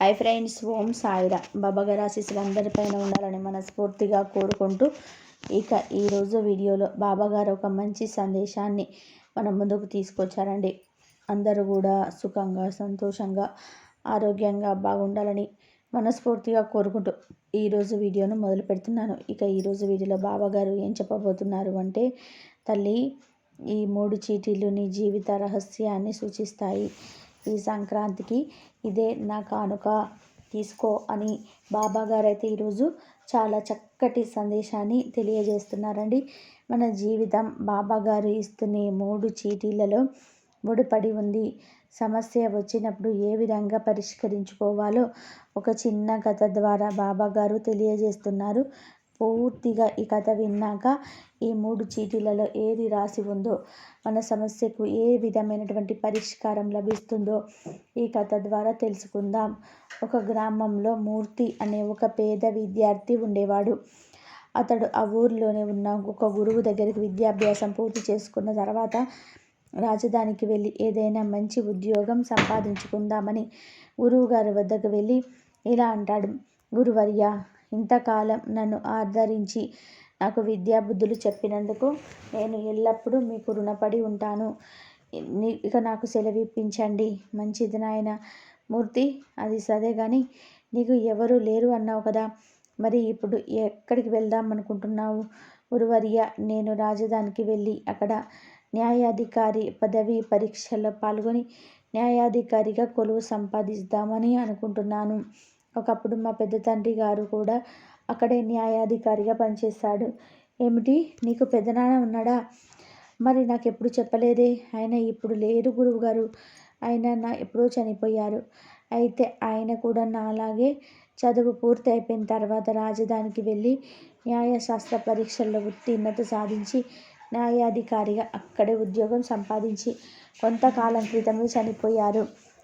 Hi friends ఓం సాయిరా. బాబాగారి ఆశీస్సులు అందరిపైన ఉండాలని మనస్ఫూర్తిగా కోరుకుంటూ ఇక ఈరోజు వీడియోలో బాబాగారు ఒక మంచి సందేశాన్ని మన ముందుకు తీసుకొచ్చారండి. అందరూ కూడా సుఖంగా సంతోషంగా ఆరోగ్యంగా బాగుండాలని మనస్ఫూర్తిగా కోరుకుంటూ ఈరోజు వీడియోను మొదలు పెడుతున్నాను. ఇక ఈరోజు వీడియోలో బాబాగారు ఏం చెప్పబోతున్నారు అంటే తల్లి ఈ మూడు చీటీలు నీ జీవిత రహస్యాన్ని సూచిస్తాయి. ఈ సంక్రాంతికి ఇదే నా కానుక. తీసుకో అని బాబాగారు అయితే ఈరోజు చాలా చక్కటి సందేశాన్ని తెలియజేస్తున్నారండి. మన జీవితం బాబా గారు ఇస్తున్న మూడు చీటీలలో ముడిపడి ఉంది. సమస్య వచ్చినప్పుడు ఏ విధంగా పరిష్కరించుకోవాలో ఒక చిన్న కథ ద్వారా బాబా గారు తెలియజేస్తున్నారు. పూర్తిగా ఈ కథ విన్నాక ఈ మూడు చీటీలలో ఏది రాసి ఉందో మన సమస్యకు ఏ విధమైనటువంటి పరిష్కారం లభిస్తుందో ఈ కథ ద్వారా తెలుసుకుందాం. ఒక గ్రామంలో మూర్తి అనే ఒక పేద విద్యార్థి ఉండేవాడు. అతడు ఆ ఊరిలోనే ఉన్న ఒక గురువు దగ్గరికి విద్యాభ్యాసం పూర్తి చేసుకున్న తర్వాత రాజధానికి వెళ్ళి ఏదైనా మంచి ఉద్యోగం సంపాదించుకుందామని గురువుగారి వద్దకు వెళ్ళి ఇలా అంటాడు. గురువర్య ఇంతకాలం నన్ను ఆదరించి నాకు విద్యా బుద్ధులు చెప్పినందుకు నేను ఎల్లప్పుడూ మీకు రుణపడి ఉంటాను. ఇక నాకు సెలవు ఇప్పించండి మంచిది నాయన. మూర్తి అది సరే కానీ నీకు ఎవరు లేరు అన్నావు కదా. మరి ఇప్పుడు ఎక్కడికి వెళ్దాం అనుకుంటున్నావు గురువర్య నేను రాజధానికి వెళ్ళి అక్కడ న్యాయాధికారి పదవి పరీక్షల్లో పాల్గొని న్యాయాధికారిగా కొలువు సంపాదిద్దామని అనుకుంటున్నాను. ఒకప్పుడు మా పెద్ద తండ్రి గారు కూడా అక్కడే న్యాయాధికారిగా పనిచేశాడు. ఏమిటి? నీకు పెద్దనాన్న ఉన్నాడా? మరి నాకు ఎప్పుడు చెప్పలేదే? ఆయన ఇప్పుడు లేరు గురువు గారు ఆయన నా ఎప్పుడో చనిపోయారు. అయితే ఆయన కూడా నాలాగే చదువు పూర్తి అయిపోయిన తర్వాత రాజధానికి వెళ్ళి న్యాయశాస్త్ర పరీక్షల్లో ఉత్తీర్ణత సాధించి న్యాయాధికారిగా అక్కడే ఉద్యోగం సంపాదించి కొంతకాలం క్రితమే చనిపోయారు.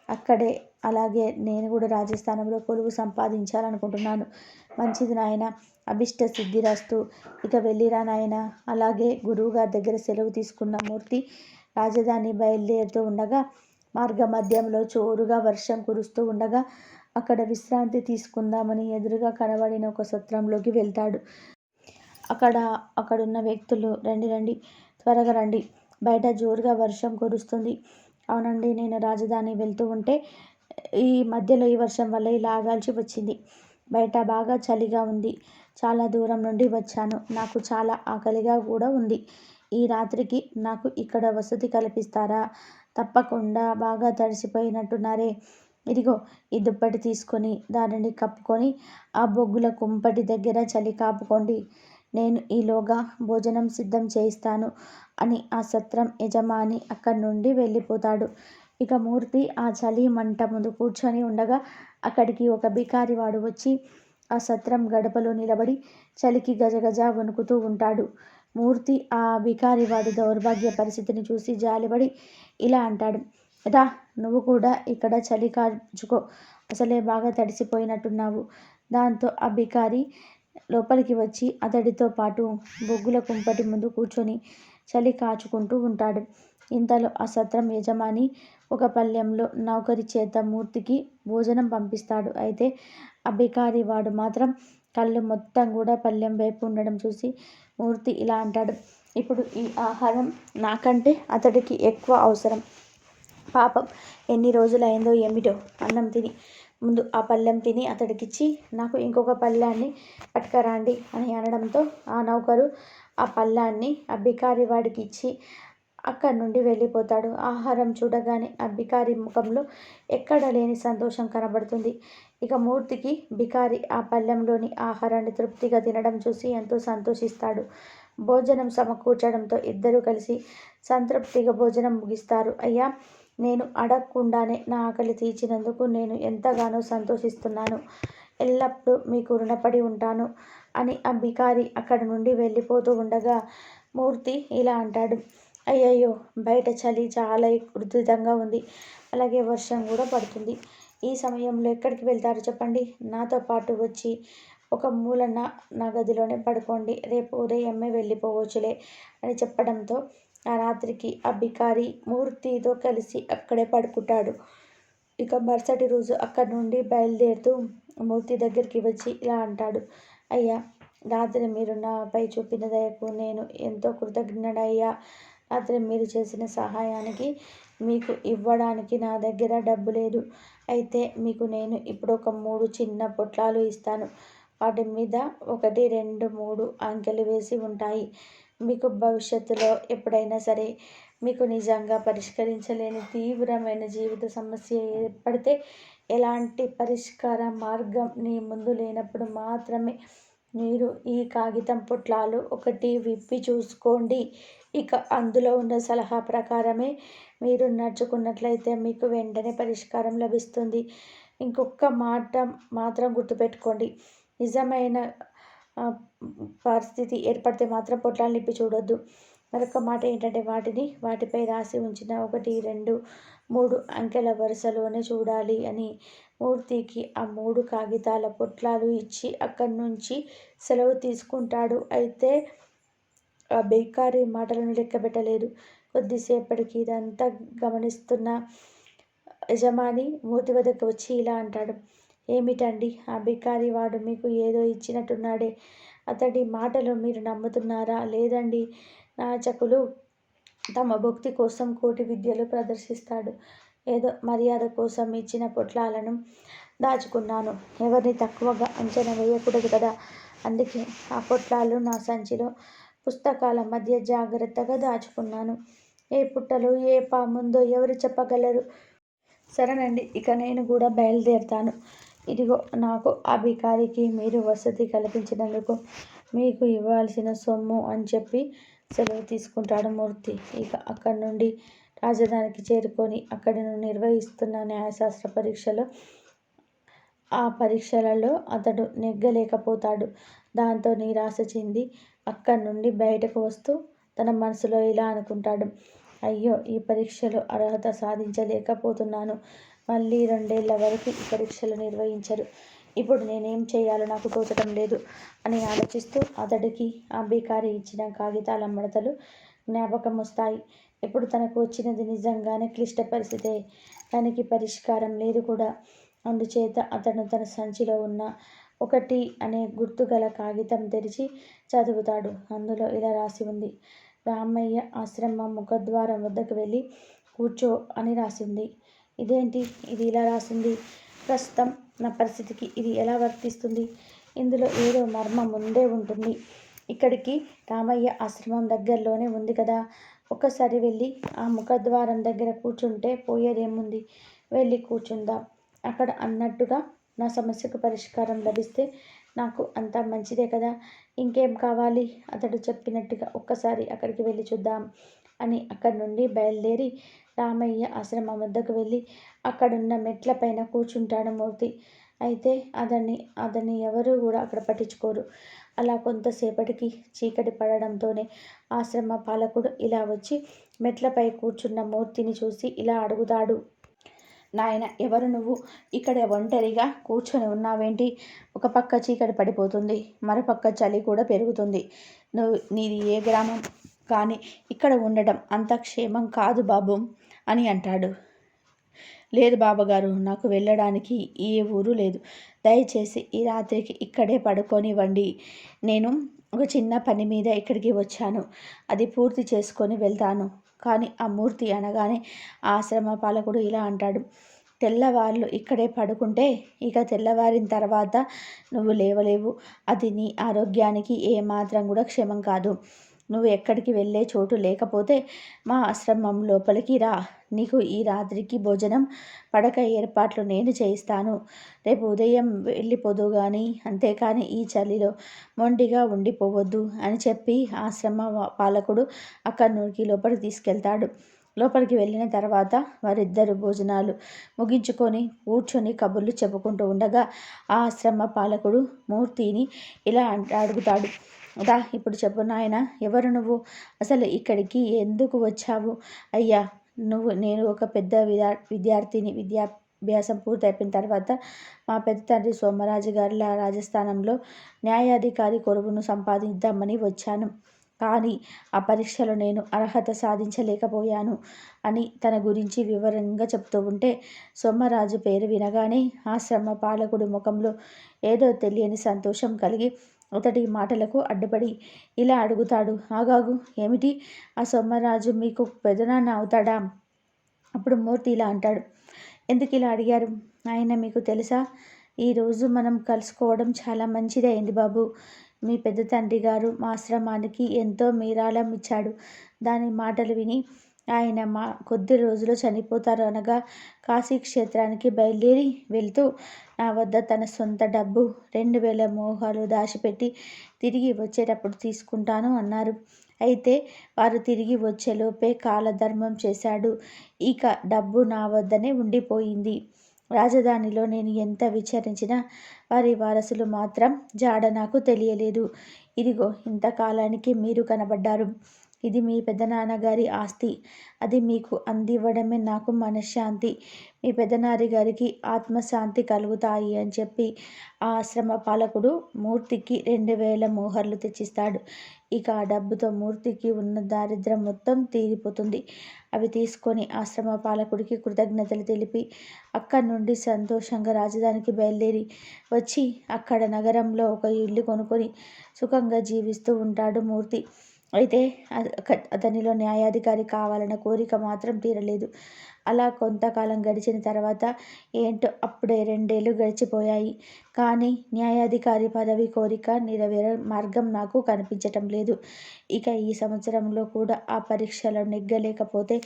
అక్కడే. అలాగే నేను కూడా రాజస్థానంలో కొలువు సంపాదించాలనుకుంటున్నాను. మంచిది నాయన. అభిష్ట సిద్ధిరస్తు ఇక వెళ్ళిరా నాయన. అలాగే గురువుగారి దగ్గర సెలవు తీసుకున్న మూర్తి రాజధాని బయలుదేరుతూ ఉండగా మార్గ మధ్యంలో చోరుగా వర్షం కురుస్తూ ఉండగా అక్కడ విశ్రాంతి తీసుకుందామని ఎదురుగా కనబడిన ఒక సత్రంలోకి వెళ్తాడు. అక్కడ అక్కడున్న వ్యక్తులు రండి రండి త్వరగా రండి. బయట జోరుగా వర్షం కురుస్తుంది. అవునండి నేను రాజధాని వెళ్తూ ఉంటే ఈ మధ్యలో ఈ వర్షం వల్ల ఇలా ఆగాల్సి వచ్చింది. బయట బాగా చలిగా ఉంది. చాలా దూరం నుండి వచ్చాను. నాకు చాలా ఆకలిగా కూడా ఉంది. ఈ రాత్రికి నాకు ఇక్కడ వసతి కల్పిస్తారా? తప్పకుండా బాగా తడిసిపోయినట్టున్నారే. ఇదిగో ఈ దుప్పటి తీసుకొని దానిని కప్పుకొని ఆ బొగ్గుల కుంపటి దగ్గర చలి కాపుకోండి. నేను ఈలోగా భోజనం సిద్ధం చేయిస్తాను అని ఆ సత్రం యజమాని అక్కడి నుండి వెళ్ళిపోతాడు. ఇక మూర్తి ఆ చలి మంట ముందు కూర్చొని ఉండగా అక్కడికి ఒక బికారివాడు వచ్చి ఆ సత్రం గడపలో నిలబడి చలికి గజగజ వణుకుతూ ఉంటాడు. మూర్తి ఆ బికారివాడి దౌర్భాగ్య పరిస్థితిని చూసి జాలిపడి ఇలా అంటాడు. రా నువ్వు కూడా ఇక్కడ చలి కాచుకో అసలే బాగా తడిసిపోయినట్టున్నావు. దాంతో ఆ బికారి లోపలికి వచ్చి అతడితో పాటు బొగ్గుల కుంపటి ముందు కూర్చొని చలి కాచుకుంటూ ఉంటాడు. ఇంతలో ఆ సత్రం యజమాని ఒక పళ్ళెంలో నౌకరి చేత మూర్తికి భోజనం పంపిస్తాడు. అయితే ఆ బికారి వాడు మాత్రం కళ్ళు మొత్తం కూడా పళ్ళెం వైపు ఉండడం చూసి మూర్తి ఇలా అంటాడు ఇప్పుడు ఈ ఆహారం నాకంటే అతడికి ఎక్కువ అవసరం. పాపం ఎన్ని రోజులైందో ఏమిటో అన్నం తిని ముందు ఆ పళ్ళెం తిని అతడికిచ్చి నాకు ఇంకొక పళ్ళాన్ని పట్టుకరాండి అని అనడంతో ఆ నౌకరు ఆ పళ్ళాన్ని ఆ బికారి వాడికి ఇచ్చి అక్కడి నుండి వెళ్ళిపోతాడు. ఆహారం చూడగానే ఆ బికారి ముఖంలో ఎక్కడ లేని సంతోషం కనబడుతుంది. ఇక మూర్తికి బికారి ఆ పళ్ళెంలోని ఆహారాన్ని తృప్తిగా తినడం చూసి ఎంతో సంతోషిస్తాడు. భోజనం సమకూర్చడంతో ఇద్దరూ కలిసి సంతృప్తిగా భోజనం ముగిస్తారు. అయ్యా నేను అడగకుండానే నా ఆకలి తీర్చినందుకు నేను ఎంతగానో సంతోషిస్తున్నాను. ఎల్లప్పుడూ మీకు రుణపడి ఉంటాను అని ఆ బికారి అక్కడ నుండి వెళ్ళిపోతూ ఉండగా మూర్తి ఇలా అంటాడు అయ్యయ్యో బయట చలి చాలా ఉధృతంగా ఉంది. అలాగే వర్షం కూడా పడుతుంది. ఈ సమయంలో ఎక్కడికి వెళ్తారు చెప్పండి? నాతో పాటు వచ్చి ఒక మూలన నా గదిలోనే పడుకోండి. రేపు ఉదయమే వెళ్ళిపోవచ్చులే అని చెప్పడంతో ఆ రాత్రికి ఆ బికారి మూర్తితో కలిసి అక్కడే పడుకుంటాడు. ఇక మరుసటి రోజు అక్కడి నుండి బయలుదేరుతూ మూర్తి దగ్గరికి వచ్చి ఇలా అంటాడు. అయ్యా రాత్రి మీరు నాపై చూపిన దయకు నేను ఎంతో కృతజ్ఞుడయ్యా. రాత్రి మీరు చేసిన సహాయానికి మీకు ఇవ్వడానికి నా దగ్గర డబ్బు లేదు. అయితే మీకు నేను ఇప్పుడు ఒక మూడు చిన్న పొట్లాలు ఇస్తాను. వాటి మీద ఒకటి రెండు మూడు అంకెలు వేసి ఉంటాయి. మీకు భవిష్యత్తులో ఎప్పుడైనా సరే మీకు నిజంగా పరిష్కరించలేని తీవ్రమైన జీవిత సమస్య ఏర్పడితే ఎలాంటి పరిష్కార మార్గం నీ ముందు లేనప్పుడు మాత్రమే మీరు ఈ కాగితం పొట్లాలు ఒకటి విప్పి చూసుకోండి. ఇక అందులో ఉన్న సలహా ప్రకారమే మీరు నడుచుకున్నట్లయితే మీకు వెంటనే పరిష్కారం లభిస్తుంది. ఇంకొక మాట మాత్రం గుర్తుపెట్టుకోండి. నిజమైన పరిస్థితి ఏర్పడితే మాత్రం పొట్లాలు నిప్పి చూడొద్దు. మరొక మాట ఏంటంటే వాటిని వాటిపై రాసి ఉంచిన ఒకటి రెండు మూడు అంకెల వరుసలోనే చూడాలి అని మూర్తికి ఆ మూడు కాగితాల పొట్లాలు ఇచ్చి అక్కడి నుంచి సెలవు తీసుకుంటాడు. అయితే ఆ బేకారి మాటలను లెక్కబెట్టలేదు కొద్దిసేపటికి ఇదంతా గమనిస్తున్న యజమాని మూర్తి వద్దకు వచ్చి ఇలా అంటాడు. ఏమిటండి? ఆ బికారి వాడు మీకు ఏదో ఇచ్చినట్టున్నాడే. అతడి మాటలు మీరు నమ్ముతున్నారా? లేదండి. నాచకులు తమ భక్తి కోసం కోటి విద్యలు ప్రదర్శిస్తాడు. ఏదో మర్యాద కోసం ఇచ్చిన పొట్లాలను దాచుకున్నాను. ఎవరిని తక్కువగా అంచనా వేయకూడదు కదా? అందుకే ఆ పొట్లాలు నా సంచిలో పుస్తకాల మధ్య జాగ్రత్తగా దాచుకున్నాను. ఏ పుట్టలో ఏ పాముందో ఎవరు చెప్పగలరు? సరేనండి. ఇక నేను కూడా బయలుదేరుతాను. ఇదిగో నాకు ఆ భికారికి మీరు వసతి కల్పించినందుకు మీకు ఇవ్వాల్సిన సొమ్ము అని చెప్పి సెలవు తీసుకుంటాడు మూర్తి. ఇక అక్కడి నుండి రాజధానికి చేరుకొని అక్కడి నుండి నిర్వహిస్తున్న న్యాయశాస్త్ర పరీక్షలో ఆ పరీక్షలలో అతడు నెగ్గలేకపోతాడు. దాంతో నిరాశ చెంది అక్కడి నుండి బయటకు వస్తూ తన మనసులో ఇలా అనుకుంటాడు. అయ్యో ఈ పరీక్షలో అర్హత సాధించలేకపోతున్నాను. మళ్ళీ రెండేళ్ళ వరకు ఈ పరీక్షలు నిర్వహించరు. ఇప్పుడు నేనేం చేయాలో నాకు తోచడం లేదు అని ఆలోచిస్తూ అతడికి ఆ బీకారి ఇచ్చిన కాగితాల మడతలు జ్ఞాపకం వస్తాయి. ఇప్పుడు తనకు వచ్చినది నిజంగానే క్లిష్ట పరిస్థితే దానికి పరిష్కారం లేదు కూడా. అందుచేత అతను తన సంచిలో ఉన్న ఒకటి అనే గుర్తుగల కాగితం తెరిచి చదువుతాడు. అందులో ఇలా రాసి ఉంది రామయ్య ఆశ్రమం ముఖద్వారం వద్దకు వెళ్ళి కూర్చో అని రాసింది ఇదేంటి? ఇది ఇలా రాసింది. ప్రస్తుతం నా పరిస్థితికి ఇది ఎలా వర్తిస్తుంది? ఇందులో ఏదో మర్మం ముందే ఉంటుంది. ఇక్కడికి రామయ్య ఆశ్రమం దగ్గరలోనే ఉంది కదా. ఒక్కసారి వెళ్ళి ఆ ముఖద్వారం దగ్గర కూర్చుంటే పోయేదేముంది? వెళ్ళి కూర్చుందాం. అక్కడ అన్నట్టుగా నా సమస్యకు పరిష్కారం లభిస్తే నాకు అంతా మంచిదే కదా. ఇంకేం కావాలి? అతడు చెప్పినట్టుగా ఒక్కసారి అక్కడికి వెళ్ళి చూద్దాం అని అక్కడి నుండి బయలుదేరి రామయ్య ఆశ్రమం వద్దకు వెళ్ళి అక్కడున్న మెట్లపైన కూర్చుంటాడు మూర్తి. అయితే అతన్ని అతన్ని ఎవరు కూడా అక్కడ పట్టించుకోరు. అలా కొంతసేపటికి చీకటి పడడంతోనే ఆశ్రమ పాలకుడు ఇలా వచ్చి మెట్లపై కూర్చున్న మూర్తిని చూసి ఇలా అడుగుతాడు. నాయన ఎవరు నువ్వు? ఇక్కడ ఒంటరిగా కూర్చొని ఉన్నావేంటి? ఒక పక్క చీకటి పడిపోతుంది మరోపక్క చలి కూడా పెరుగుతుంది. నువ్వు నీది ఏ గ్రామం? కానీ ఇక్కడ ఉండడం అంత క్షేమం కాదు బాబు. అని అంటాడు. లేదు బాబాగారు నాకు వెళ్ళడానికి ఏ ఊరు లేదు. దయచేసి ఈ రాత్రికి ఇక్కడే పడుకోనివ్వండి. నేను ఒక చిన్న పని మీద ఇక్కడికి వచ్చాను. అది పూర్తి చేసుకొని వెళ్తాను. కానీ ఆ మూర్తి అనగానే ఆశ్రమ పాలకుడు ఇలా అంటాడు. తెల్లవార్లు ఇక్కడే పడుకుంటే ఇక తెల్లవారిన తర్వాత నువ్వు లేవలేవు. అది నీ ఆరోగ్యానికి ఏమాత్రం కూడా క్షేమం కాదు. నువ్వు ఎక్కడికి వెళ్ళే చోటు లేకపోతే మా ఆశ్రమం లోపలికి రా. నీకు ఈ రాత్రికి భోజనం పడక ఏర్పాట్లు నేను చేయిస్తాను. రేపు ఉదయం వెళ్ళిపోదు కానీ అంతేకాని ఈ చలిలో మొండిగా ఉండిపోవద్దు అని చెప్పి ఆశ్రమ పాలకుడు అక్కడి నుంచి లోపలికి తీసుకెళ్తాడు. లోపలికి వెళ్ళిన తర్వాత వారిద్దరు భోజనాలు ముగించుకొని కూర్చొని కబుర్లు చెప్పుకుంటూ ఉండగా ఆ ఆశ్రమ పాలకుడు మూర్తిని ఇలా అడుగుతాడు. దా ఇప్పుడు చెప్పు నాయన ఎవరు నువ్వు? అసలు ఇక్కడికి ఎందుకు వచ్చావు? అయ్యా నువ్వు నేను ఒక పెద్ద విద్యా విద్యార్థిని విద్యాభ్యాసం పూర్తయిపోయిన తర్వాత మా పెద్ద తండ్రి సోమరాజు గారి రాజస్థానంలో న్యాయాధికారి కొరువును సంపాదిద్దామని వచ్చాను. కానీ ఆ పరీక్షలో నేను అర్హత సాధించలేకపోయాను అని తన గురించి వివరంగా చెప్తూ ఉంటే సోమరాజు పేరు వినగానే ఆశ్రమ పాలకుడి ముఖంలో ఏదో తెలియని సంతోషం కలిగి అతడి మాటలకు అడ్డుపడి ఇలా అడుగుతాడు. ఆగాగు ఏమిటి? ఆ సోమరాజు మీకు పెదనాన్న అవుతాడా అప్పుడు మూర్తి ఇలా అంటాడు. ఎందుకు ఇలా అడిగారు? ఆయన మీకు తెలుసా? ఈరోజు మనం కలుసుకోవడం చాలా మంచిది అయింది బాబు. మీ పెద్ద తండ్రి గారు మా ఆశ్రమానికి ఎంతో మీరాళం ఇచ్చాడు. దాని మాటలు విని ఆయన మా కొద్ది రోజులు చనిపోతారు అనగా కాశీ క్షేత్రానికి బయలుదేరి వెళ్తూ నా వద్ద తన సొంత డబ్బు రెండు వేల మోహాలు దాచిపెట్టి తిరిగి వచ్చేటప్పుడు తీసుకుంటాను అన్నారు. అయితే వారు తిరిగి వచ్చేలోపే కాలధర్మం చేశాడు. ఇక డబ్బు నా వద్దనే ఉండిపోయింది. రాజధానిలో నేను ఎంత విచారించినా వారి వారసులు మాత్రం జాడ నాకు తెలియలేదు. ఇదిగో ఇంతకాలానికి మీరు కనబడ్డారు. ఇది మీ పెద్దనాన్నగారి ఆస్తి. అది మీకు అందివ్వడమే నాకు మనశ్శాంతి. మీ పెద్దనారి గారికి ఆత్మశాంతి కలుగుతాయి అని చెప్పి ఆ ఆశ్రమ పాలకుడు మూర్తికి రెండు వేల మోహర్లు తెచ్చిస్తాడు. ఇక ఆ డబ్బుతో మూర్తికి ఉన్న దారిద్ర్యం మొత్తం తీరిపోతుంది. అవి తీసుకొని ఆశ్రమ పాలకుడికి కృతజ్ఞతలు తెలిపి అక్కడి నుండి సంతోషంగా రాజధానికి బయలుదేరి వచ్చి అక్కడ నగరంలో ఒక ఇల్లు కొనుక్కొని సుఖంగా జీవిస్తూ ఉంటాడు మూర్తి. అయితే అతనిలో న్యాయాధికారి కావాలన్న కోరిక మాత్రం తీరలేదు. అలా కొంతకాలం గడిచిన తర్వాత ఏంటో అప్పుడే రెండేళ్ళు గడిచిపోయాయి. కానీ న్యాయాధికారి పదవి కోరిక నెరవేరే మార్గం నాకు కనిపించటం లేదు. ఇక ఈ సంవత్సరంలో కూడా ఆ పరీక్షలు నెగ్గలేకపోతే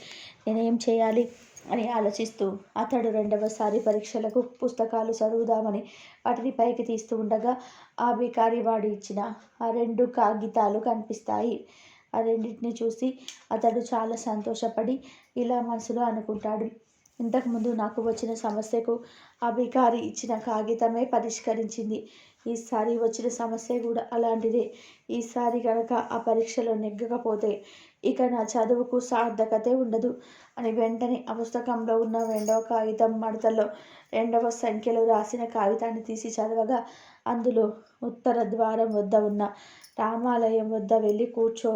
నేనేం చేయాలి? అని ఆలోచిస్తూ అతడు రెండవసారి పరీక్షలకు పుస్తకాలు చదువుదామని వాటిని పైకి తీస్తూ ఉండగా ఆ బికారి వాడు ఇచ్చిన ఆ రెండు కాగితాలు కనిపిస్తాయి. ఆ రెండింటిని చూసి అతడు చాలా సంతోషపడి ఇలా మనసులో అనుకుంటాడు. ఇంతకుముందు నాకు వచ్చిన సమస్యకు ఆ బికారి ఇచ్చిన కాగితమే పరిష్కరించింది. ఈసారి వచ్చిన సమస్య కూడా అలాంటిదే. ఈసారి కనుక ఆ పరీక్షలో నెగ్గకపోతే ఇక నా చదువుకు సార్థకతే ఉండదు. అని వెంటనే ఆ పుస్తకంలో ఉన్న రెండవ కాగితం మడతలో రెండవ సంఖ్యలో రాసిన కాగితాన్ని తీసి చదవగా అందులో ఉత్తర ద్వారం వద్ద ఉన్న రామాలయం వద్ద వెళ్ళి కూర్చో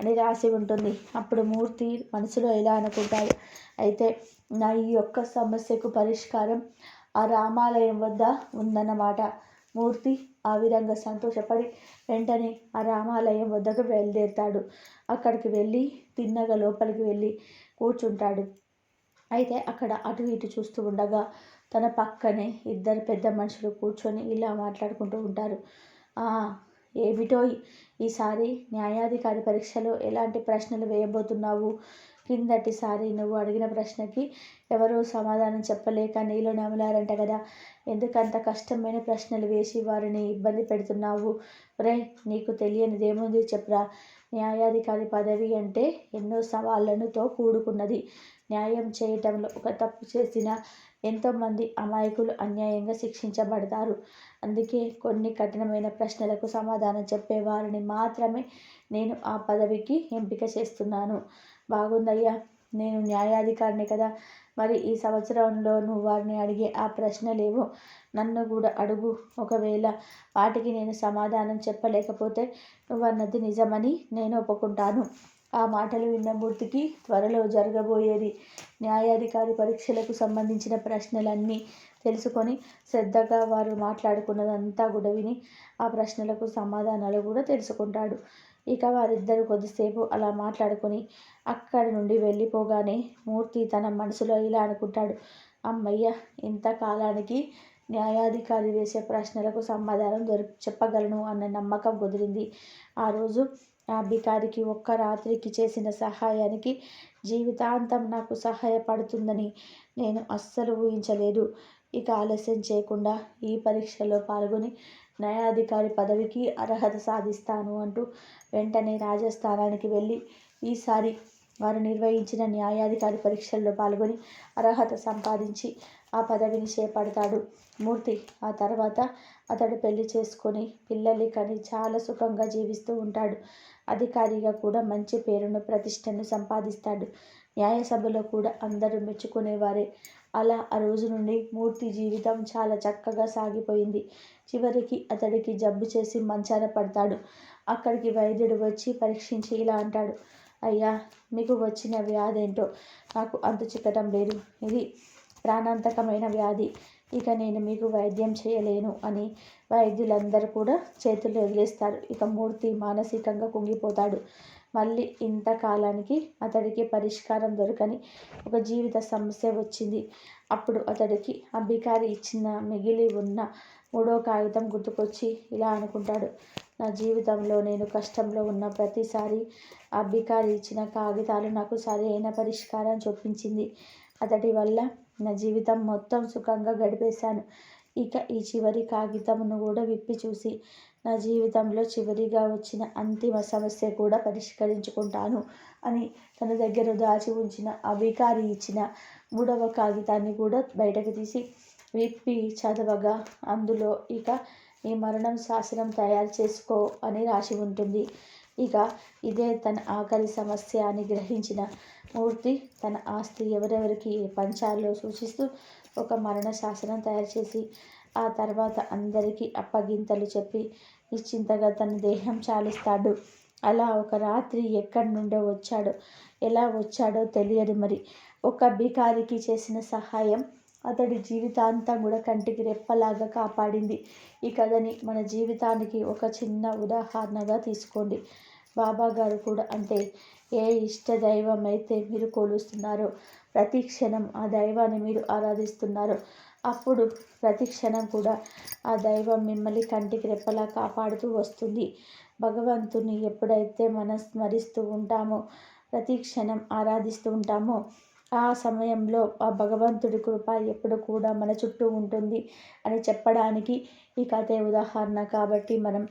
అని రాసి ఉంటుంది. అప్పుడు మూర్తి మనసులో ఎలా అనుకుంటాడు? అయితే నా ఈ యొక్క సమస్యకు పరిష్కారం ఆ రామాలయం వద్ద ఉందన్నమాట. మూర్తి ఆ విధంగా సంతోషపడి వెంటనే ఆ రామాలయం వద్దకు బయలుదేరుతాడు. అక్కడికి వెళ్ళి తిన్నగా లోపలికి వెళ్ళి కూర్చుంటాడు. అయితే అక్కడ అటు ఇటు చూస్తూ ఉండగా తన పక్కనే ఇద్దరు పెద్ద మనుషులు కూర్చొని ఇలా మాట్లాడుకుంటూ ఉంటారు. ఏమిటో ఈసారి న్యాయాధికారి పరీక్షలో ఎలాంటి ప్రశ్నలు వేయబోతున్నావు? క్రిందటిసారి నువ్వు అడిగిన ప్రశ్నకి ఎవరూ సమాధానం చెప్పలేక నీళ్ళు నమలారంట కదా. ఎందుకంత కష్టమైన ప్రశ్నలు వేసి వారిని ఇబ్బంది పెడుతున్నావు? రే నీకు తెలియనిదేముంది చెప్పరా. న్యాయాధికారి పదవి అంటే ఎన్నో సవాళ్ళనుతో కూడుకున్నది న్యాయం చేయటంలో ఒక తప్పు చేసిన ఎంతోమంది అమాయకులు అన్యాయంగా శిక్షించబడతారు. అందుకే కొన్ని కఠినమైన ప్రశ్నలకు సమాధానం చెప్పే వారిని మాత్రమే నేను ఆ పదవికి ఎంపిక చేస్తున్నాను. బాగుందయ్యా నేను న్యాయాధికారిని కదా. మరి ఈ సంవత్సరంలో నువ్వు వారిని అడిగే ఆ ప్రశ్నలేవో నన్ను కూడా అడుగు. ఒకవేళ వాటికి నేను సమాధానం చెప్పలేకపోతే నువ్వు అన్నది నిజమని నేను ఒప్పుకుంటాను. ఆ మాటలు విన్న మూర్తికి త్వరలో జరగబోయేది. న్యాయాధికారి పరీక్షలకు సంబంధించిన ప్రశ్నలన్నీ తెలుసుకొని శ్రద్ధగా వారు మాట్లాడుకున్నదంతా కూడా విని ఆ ప్రశ్నలకు సమాధానాలు కూడా తెలుసుకుంటాడు. ఇక వారిద్దరు కొద్దిసేపు అలా మాట్లాడుకొని అక్కడి నుండి వెళ్ళిపోగానే మూర్తి తన మనసులో ఇలా అనుకుంటాడు. అమ్మయ్య ఇంతకాలానికి న్యాయాధికారి వేసే ప్రశ్నలకు సమాధానం దొరి చెప్పగలను అన్న నమ్మకం కుదిరింది. ఆ రోజు నా బికారికి ఒక్క రాత్రికి చేసిన సహాయానికి జీవితాంతం నాకు సహాయపడుతుందని నేను అస్సలు ఊహించలేదు. ఇక ఆలస్యం చేయకుండా ఈ పరీక్షలో పాల్గొని న్యాయాధికారి పదవికి అర్హత సాధిస్తాను అంటూ వెంటనే రాజస్థానానికి వెళ్ళి ఈసారి వారు నిర్వహించిన న్యాయాధికారి పరీక్షల్లో పాల్గొని అర్హత సంపాదించి ఆ పదవిని చేపడతాడు. మూర్తి ఆ తర్వాత అతడు పెళ్ళి చేసుకొని పిల్లల్ని కని చాలా సుఖంగా జీవిస్తూ ఉంటాడు. అధికారిగా కూడా మంచి పేరును ప్రతిష్టను సంపాదిస్తాడు. న్యాయసభలో కూడా అందరూ మెచ్చుకునేవారే. అలా ఆ రోజు నుండి మూర్తి జీవితం చాలా చక్కగా సాగిపోయింది. చివరికి అతడికి జబ్బు చేసి మంచాన పడతాడు. అక్కడికి వైద్యుడు వచ్చి పరీక్షించి ఇలా అంటాడు. అయ్యా మీకు వచ్చిన వ్యాధి ఏంటో నాకు అంతు చిక్కటం లేదు. ఇది ప్రాణాంతకమైన వ్యాధి. ఇక నేను మీకు వైద్యం చేయలేను అని వైద్యులందరూ కూడా చేతులు వదిలేస్తారు ఇక మూర్తి మానసికంగా కుంగిపోతాడు. మళ్ళీ ఇంతకాలానికి అతడికి పరిష్కారం దొరకని ఒక జీవిత సమస్య వచ్చింది. అప్పుడు అతడికి అభికారి ఇచ్చిన మిగిలి ఉన్న మూడో కాగితం గుర్తుకొచ్చి ఇలా అనుకుంటాడు. నా జీవితంలో నేను కష్టంలో ఉన్న ప్రతిసారి అభికారి ఇచ్చిన కాగితాలు నాకు సరైన పరిష్కారం చూపించింది. అతడి వల్ల నా జీవితం మొత్తం సుఖంగా గడిపేశాను. ఇక ఈ చివరి కాగితమును కూడా విప్పి చూసి నా జీవితంలో చివరిగా వచ్చిన అంతిమ సమస్య కూడా పరిష్కరించుకుంటాను అని తన దగ్గర దాచి ఉంచిన అధికారి ఇచ్చిన మూడవ కాగితాన్ని కూడా బయటకు తీసి విప్పి చదవగా అందులో ఇక ఈ మరణం శాసనం తయారు చేసుకో అని రాసి ఉంటుంది. ఇక ఇదే తన ఆఖరి సమస్య అని గ్రహించిన మూర్తి తన ఆస్తి ఎవరెవరికి పంచాలో సూచిస్తూ ఒక మరణ శాసనం తయారు చేసి ఆ తర్వాత అందరికీ అప్పగింతలు చెప్పి నిశ్చింతగా తన దేహం చాలిస్తాడు. అలా ఒక రాత్రి ఎక్కడి నుండో వచ్చాడో ఎలా వచ్చాడో తెలియదు మరి. ఒక బికారికి చేసిన సహాయం అతడి జీవితాంతం కూడా కంటికి రెప్పలాగా కాపాడింది. ఈ కథని మన జీవితానికి ఒక చిన్న ఉదాహరణగా తీసుకోండి. బాబా గారు కూడా అంతే. ఏ ఇష్ట దైవం అయితే మీరు కొలుస్తున్నారో ప్రతి క్షణం ఆ దైవాన్ని మీరు ఆరాధిస్తున్నారో. అప్పుడు ప్రతి క్షణం కూడా ఆ దైవం మిమ్మల్ని కంటికి రెప్పలా కాపాడుతూ వస్తుంది. భగవంతుని ఎప్పుడైతే మనం స్మరిస్తూ ఉంటామో ప్రతి క్షణం ఆరాధిస్తూ ఉంటామో ఆ సమయంలో ఆ భగవంతుడి కృప ఎప్పుడు కూడా మన చుట్టూ ఉంటుంది అని చెప్పడానికి ఈ కథే ఉదాహరణ. కాబట్టి మనం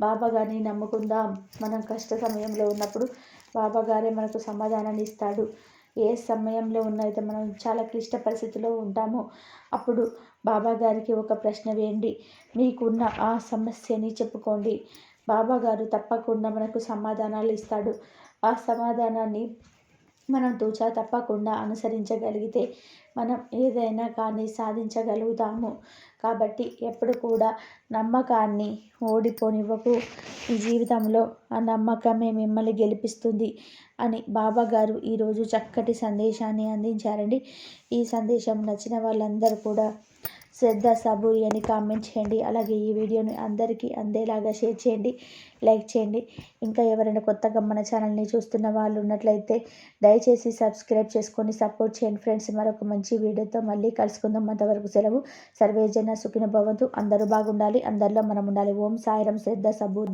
బాబా గారిని నమ్ముకుందాం. మనం కష్ట సమయంలో ఉన్నప్పుడు బాబాగారే మనకు సమాధానాన్ని ఇస్తాడు. ఏ సమయంలో ఉన్నైతే మనం చాలా క్లిష్ట పరిస్థితిలో ఉంటామో. అప్పుడు బాబాగారికి ఒక ప్రశ్న వేయండి. మీకున్న ఆ సమస్యని చెప్పుకోండి. బాబాగారు తప్పకుండా మనకు సమాధానాలు ఇస్తాడు. ఆ సమాధానాన్ని మనం తూచా తప్పకుండా అనుసరించగలిగితే మనం ఏదైనా కానీ సాధించగలుగుతాము. కాబట్టి ఎప్పుడు కూడా నమ్మకాన్ని ఓడిపోనివ్వకు. ఈ జీవితంలో ఆ నమ్మకమే మిమ్మల్ని గెలిపిస్తుంది అని బాబా గారు ఈరోజు చక్కటి సందేశాన్ని అందించారండి. ఈ సందేశం నచ్చిన వాళ్ళందరూ కూడా శ్రద్ధ సబూరి అని కామెంట్ చేయండి. అలాగే ఈ వీడియోని అందరికీ అందేలాగా షేర్ చేయండి లైక్ చేయండి. ఇంకా ఎవరైనా కొత్తగా మన ఛానల్ని చూస్తున్న వాళ్ళు ఉన్నట్లయితే దయచేసి సబ్స్క్రైబ్ చేసుకొని సపోర్ట్ చేయండి ఫ్రెండ్స్ మరొక మంచి వీడియోతో మళ్ళీ కలుసుకుందాం. అంతవరకు సెలవు. సర్వేజన సుఖిన భవంతు. అందరూ బాగుండాలి. అందరిలో మనం ఉండాలి. ఓం సాయిరం శ్రద్ధ సబూరి